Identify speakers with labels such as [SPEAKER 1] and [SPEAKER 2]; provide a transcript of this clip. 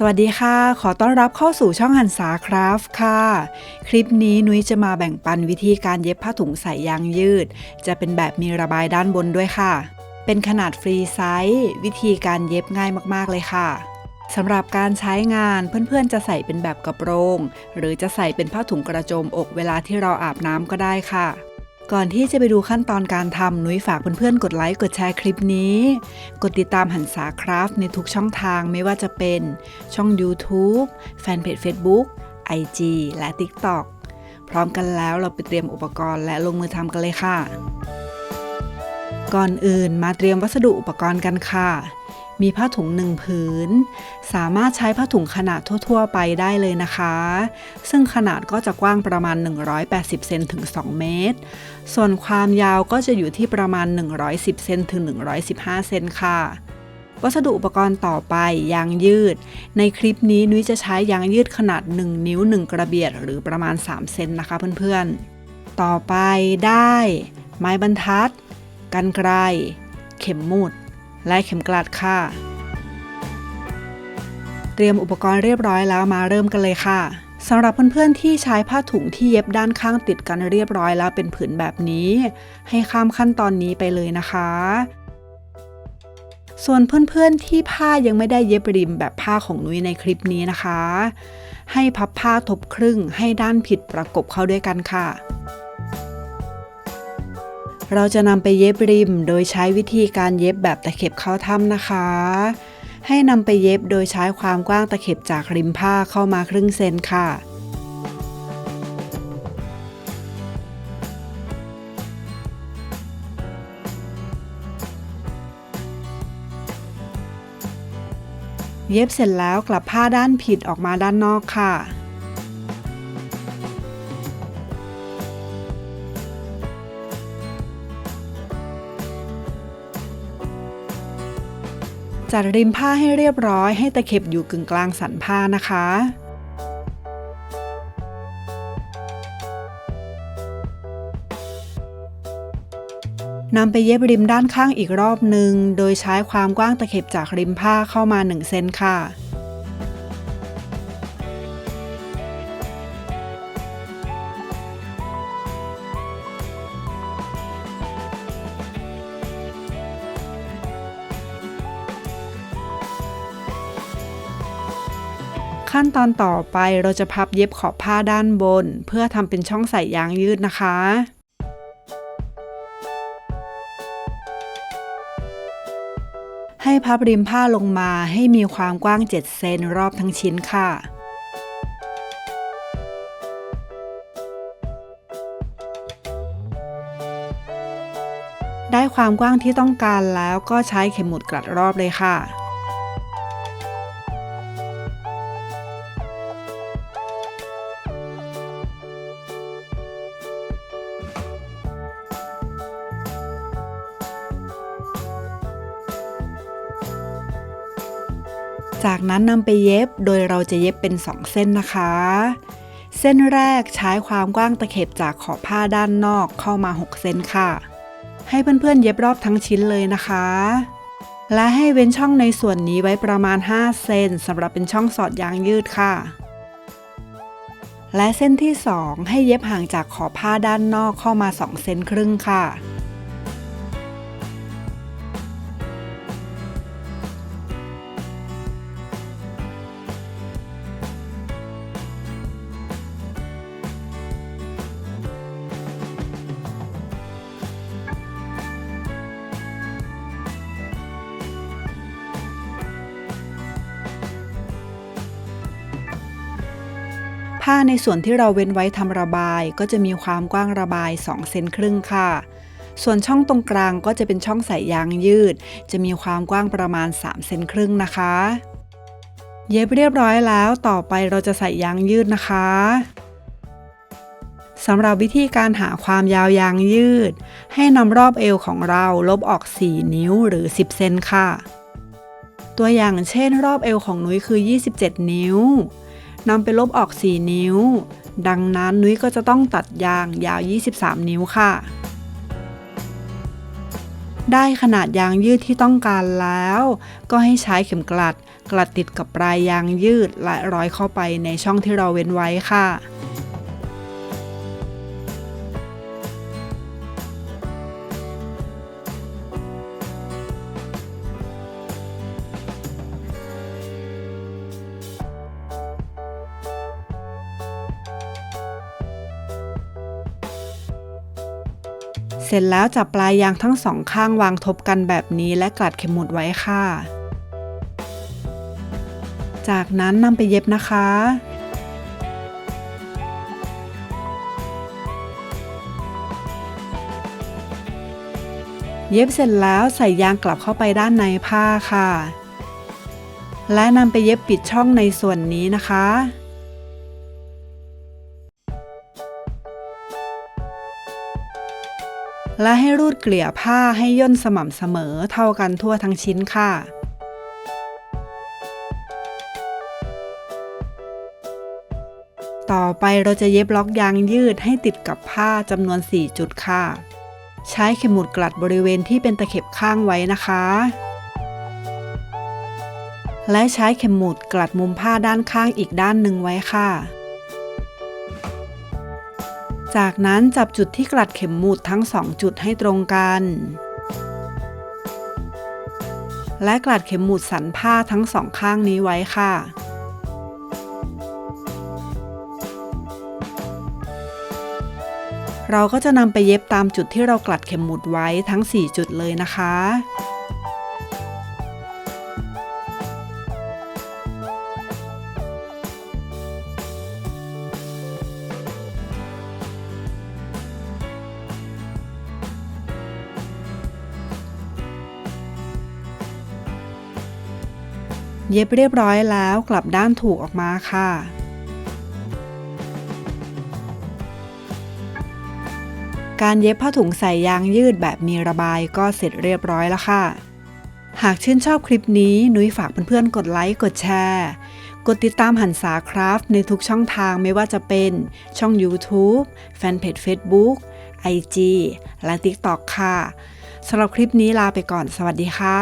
[SPEAKER 1] สวัสดีค่ะ ขอต้อนรับเข้าสู่ช่องหันษาคราฟค่ะ คลิปนี้นุ้ยจะมาแบ่งปันวิธีการเย็บผ้าถุงใส่ยางยืด จะเป็นแบบมีระบายด้านบนด้วยค่ะ เป็นขนาดฟรีไซส์วิธีการเย็บง่ายมากๆเลยค่ะสำหรับการใช้งานเพื่อนๆจะใส่เป็นแบบกระโปรง หรือจะใส่เป็นผ้าถุงกระโจมอกเวลาที่เราอาบน้ำก็ได้ค่ะ ก่อนที่จะไปดูขั้นตอนการทำนุ้ยฝากเพื่อนๆกดไลค์กดแชร์คลิปนี้ กดติดตามหันษาคราฟในทุกช่องทางไม่ว่าจะเป็นช่อง YouTube แฟนเพจ Facebook IG และ TikTok พร้อมกันแล้วเราไปเตรียมอุปกรณ์และลงมือทำกันเลยค่ะ ก่อนอื่นมาเตรียมวัสดุอุปกรณ์กันค่ะ มีผ้าถุงหนึ่งผืน สามารถใช้ผ้าถุงขนาดทั่ว ๆ ไปได้เลยนะคะ ซึ่งขนาดก็จะกว้างประมาณ 180 เซนถึง 2 เมตร ส่วนความยาวก็จะอยู่ที่ประมาณ 110 เซนถึง 115 เซนค่ะ วัสดุอุปกรณ์ต่อไปยางยืด ในคลิปนี้นุ้ยจะใช้ยางยืดขนาด 1 นิ้ว 1 กระเบียดหรือประมาณ 3 เซนนะคะเพื่อนๆ ต่อไปได้ ไม้บรรทัด กันไกรเข็มหมุด และเข็มกลัดค่ะ เตรียมอุปกรณ์เรียบร้อยแล้วมาเริ่มกันเลยค่ะสำหรับเพื่อนๆที่ใช้ผ้าถุงที่เย็บด้านข้างติดกันเรียบร้อยแล้วเป็นผืนแบบนี้ ให้ข้ามขั้นตอนนี้ไปเลยนะคะ ส่วนเพื่อนๆที่ผ้ายังไม่ได้เย็บริมแบบผ้าของนุ้ยในคลิปนี้นะคะ ให้พับผ้าทบครึ่งให้ด้านผิดประกบเข้าด้วยกันค่ะ เราจะนำไปเย็บริม โดยใช้วิธีการเย็บแบบตะเข็บเข้าถ้ำนะคะ ให้นำไปเย็บโดยใช้ความกว้างตะเข็บจากริมผ้าเข้ามาครึ่งเซนค่ะเย็บเสร็จแล้วกลับผ้าด้านผิดออกมาด้านนอกค่ะ จัดริมผ้าให้เรียบร้อยให้ตะเข็บอยู่กึ่งกลางสันผ้านะคะ นำไปเย็บริมด้านข้างอีกรอบหนึ่ง โดยใช้ความกว้างตะเข็บจากริมผ้าเข้ามา1เซนค่ะ ขั้นตอนต่อไปเราจะพับเย็บขอบผ้าด้านบน เพื่อทำเป็นช่องใส่ยางยืดนะคะให้พับริมผ้าลงมาให้มีความกว้าง 7 เซนรอบทั้งชิ้นค่ะ ได้ความกว้างที่ต้องการแล้วก็ใช้เข็มหมุดกลัดรอบเลยค่ะ จากนั้นนำไปเย็บโดยเราจะเย็บเป็น 2 เส้นนะคะ เส้นแรกใช้ความกว้างตะเข็บจากขอบผ้าด้านนอกเข้ามา 6 เซนค่ะ ให้เพื่อนๆเย็บรอบทั้งชิ้นเลยนะคะ และให้เว้นช่องในส่วนนี้ไว้ประมาณ 5 เซนสำหรับเป็นช่องสอดยางยืดค่ะ และเส้นที่ 2 ให้เย็บห่างจากขอบผ้าด้านนอกเข้ามา 2 เซนครึ่งค่ะ ผ้าในส่วนที่เราเว้นไว้ทำระบาย ก็จะมีความกว้างระบาย 2 เซนครึ่งค่ะ ส่วนช่องตรงกลางก็จะเป็นช่องใส่ยางยืด จะมีความกว้างประมาณ 3 เซนครึ่งนะคะ เย็บเรียบร้อยแล้วต่อไปเราจะใส่ยางยืดนะคะสำหรับวิธีการหาความยาวยางยืด ให้นำรอบเอวของเราลบออก 4 นิ้วหรือ 10 เซนค่ะ ตัวอย่างเช่น รอบเอวของนุ้ยคือ 27 นิ้ว นำไปลบออก 4 นิ้ว ดังนั้นนุ้ยก็จะต้องตัดยางยาว 23 นิ้วค่ะ ได้ขนาดยางยืดที่ต้องการแล้ว ก็ให้ใช้เข็มกลัด กลัดติดกับปลายยางยืดและร้อยเข้าไปในช่องที่เราเว้นไว้ค่ะ เสร็จแล้วจับปลายยางทั้งสองข้างวางทบกันแบบนี้และกลัดเข็มหมุดไว้ค่ะ จากนั้นนำไปเย็บนะคะเย็บเสร็จแล้วใส่ยางกลับเข้าไปด้านในผ้าค่ะ และนำไปเย็บปิดช่องในส่วนนี้นะคะ และให้รูดเกลี่ยผ้าให้ย่นสม่ำเสมอเท่ากันทั่วทั้งชิ้นค่ะ ต่อไปเราจะเย็บล็อกยางยืดให้ติดกับผ้าจำนวน 4 จุดค่ะ ใช้เข็มหมุดกลัดบริเวณที่เป็นตะเข็บข้างไว้นะคะ และใช้เข็มหมุดกลัดมุมผ้าด้านข้างอีกด้านหนึ่งไว้ค่ะ จากนั้นจับจุดที่กลัดเข็มหมุดทั้งสองจุดให้ตรงกัน และกลัดเข็มหมุดสันผ้าทั้งสองข้างนี้ไว้ค่ะ เราก็จะนำไปเย็บตามจุดที่เรากลัดเข็มหมุดไว้ทั้ง 4 จุดเลยนะคะ เย็บเรียบร้อยแล้วกลับด้านถูกออกมาค่ะ การเย็บผ้าถุงใส่ยางยืดแบบมีระบายก็เสร็จเรียบร้อยแล้วค่ะ หากชื่นชอบคลิปนี้นุ้ยฝากเพื่อนๆกดไลค์กดแชร์กดติดตามหันษาคราฟในทุกช่องทางไม่ว่าจะเป็นช่อง YouTube แฟนเพจ Facebook IG และ TikTok ค่ะสำหรับคลิปนี้ลาไปก่อนสวัสดีค่ะ